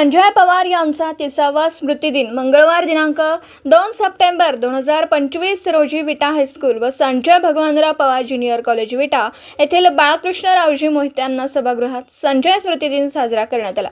संजय पवार यांचा तिसावा स्मृतिदिन मंगळवार दिनांक दोन सप्टेंबर दोन हजार पंचवीस रोजी विटा हायस्कूल व संजय भगवानराव पवार ज्युनियर कॉलेज विटा येथील बाळकृष्णरावजी मोहित्यांना सभागृहात संजय स्मृतिदिन साजरा करण्यात आला.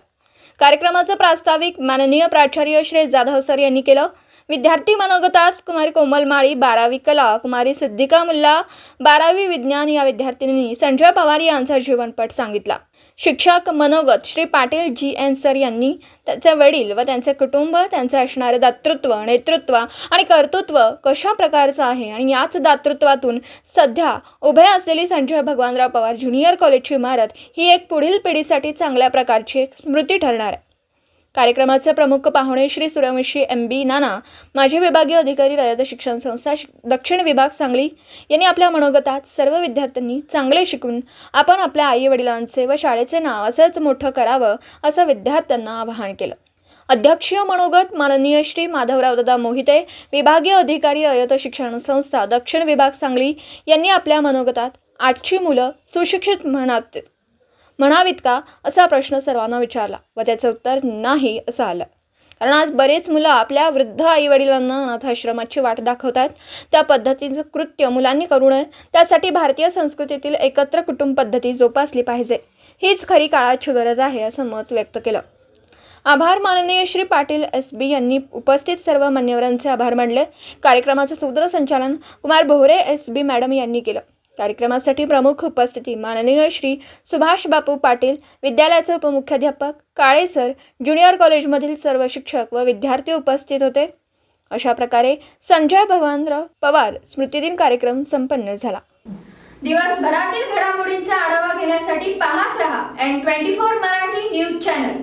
कार्यक्रमाचं प्रास्ताविक माननीय प्राचार्य श्री जाधव सर यांनी केलं. विद्यार्थी मनोगतात कुमारी कोमल माळी बारावी कला कुमारी सिद्धिका मुल्ला बारावी विज्ञान या विद्यार्थिनींनी संजय पवार यांचा जीवनपट सांगितला. शिक्षक मनोगत Shri Patil G N sir यांनी त्यांचे वडील व त्यांचे कुटुंब त्यांचे असणारे दातृत्व नेतृत्व आणि कर्तृत्व कशा प्रकारचं आहे आणि याच दातृत्वातून सध्या उभे असलेली संजय भगवानराव पवार ज्युनियर कॉलेजची इमारत ही एक पुढील पिढीसाठी चांगल्या प्रकारची एक स्मृती ठरणार आहे. कार्यक्रमाचे प्रमुख पाहुणे श्री सूर्यवंशी एम बी नाना माजी विभागीय अधिकारी रयत शिक्षण संस्था दक्षिण विभाग सांगली यांनी आपल्या मनोगतात सर्व विद्यार्थ्यांनी चांगले शिकून आपण आपल्या आई वडिलांचे व शाळेचे नाव असंच मोठं करावं असं विद्यार्थ्यांना आवाहन केलं. अध्यक्षीय मनोगत माननीय श्री माधवराव दादा मोहिते विभागीय अधिकारी अयत शिक्षण संस्था दक्षिण विभाग सांगली यांनी आपल्या मनोगतात आजची मुलं सुशिक्षित म्हणत म्हणावीत का? असा प्रश्न सर्वांना विचारला व त्याचं उत्तर नाही असं आलं. कारण आज बरेच मुलं आपल्या वृद्ध आईवडिलांना अनाथाश्रमाची वाट दाखवतात. त्या पद्धतीचं कृत्य मुलांनी करू नये. त्यासाठी भारतीय संस्कृतीतील एकत्र कुटुंब पद्धती जोपासली पाहिजे. हीच खरी काळाची गरज आहे असं मत व्यक्त केलं. आभार माननीय श्री पाटील एस बी यांनी उपस्थित सर्व मान्यवरांचे आभार मानले. कार्यक्रमाचं सूत्रसंचालन Kumar Bhoware S B madam यांनी केलं. कार्यक्रमासाठी प्रमुख उपस्थिती माननीय श्री सुभाष बापू पाटील विद्यालयाचे उपमुख्याध्यापक काळे सर ज्युनियर कॉलेजमधील सर्व शिक्षक व विद्यार्थी उपस्थित होते. अशा प्रकारे संजय भगवानराव पवार स्मृतिदिन कार्यक्रम संपन्न झाला. दिवसभरातील घडामोडींचा आढावा घेण्यासाठी पाहत रहा N twenty four Marathi news channel